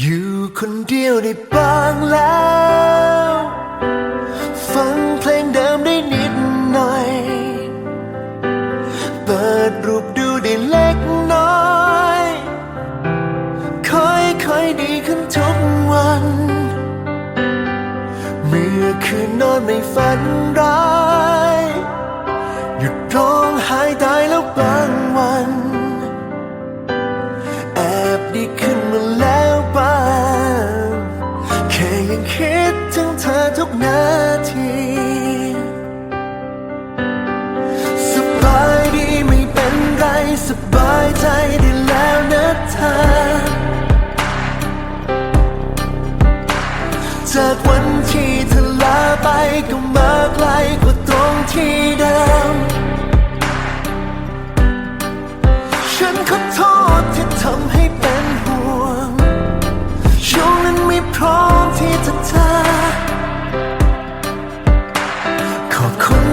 อยู่คนเดียวได้บ้างแล้ว ฟังเพลงเดิมได้นิดหน่อย เปิดรูปดูได้เล็กน้อย ค่อยๆดีขึ้นทุกวัน เมื่อคืนนอนไม่ฝันร้าย นาทีสบายดีไม่เป็นไรสบายใจได้แล้วนะเธอจากวันที่เธอลาไปก็มาไกลกว่าตรงที่เดิม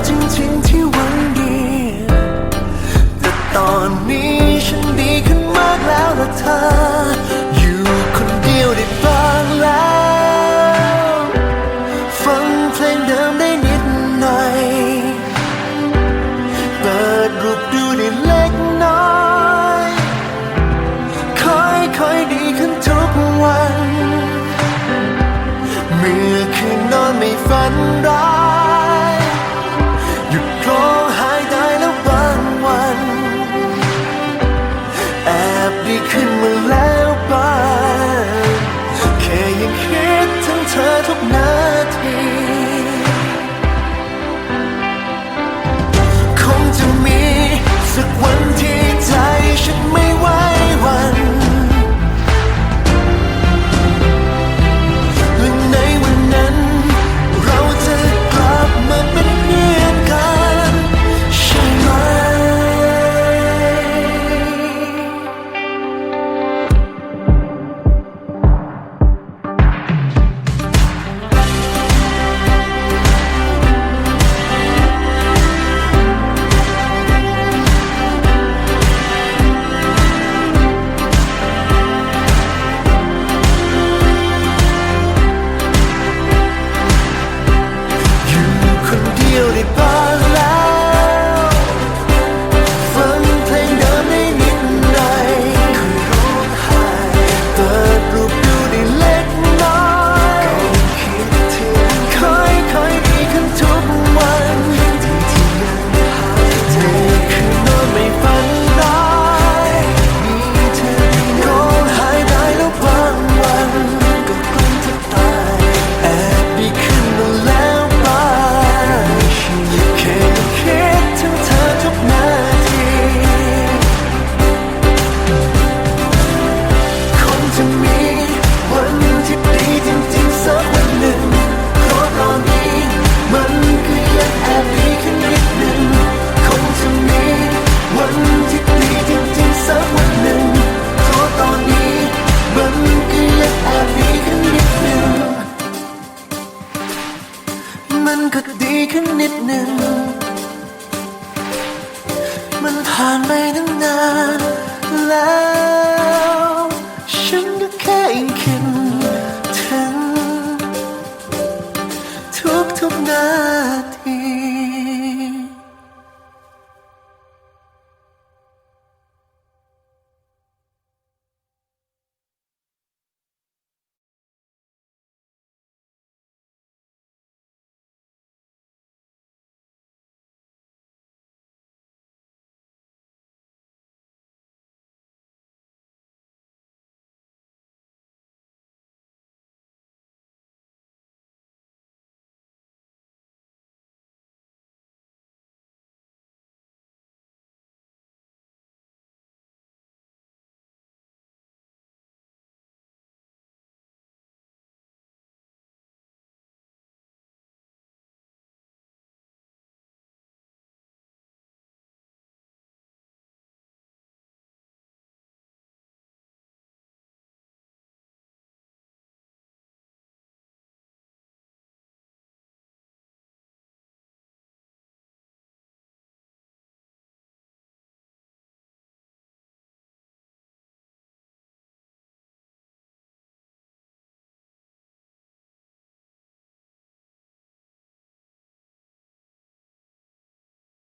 จริงๆที่หวังดี แต่ตอนนี้ฉันดีขึ้นมากแล้วละเธอ อยู่คนเดียวได้บ้างแล้ว ฟังเพลงเดิมได้นิดหน่อย เปิดรูปดูได้เล็กน้อยค่อยๆดีขึ้นทุกวัน เมื่อคืนนอนไม่ฝัน ก็ดีขึ้นนิดหนึ่ง มันผ่านไปตั้งนาน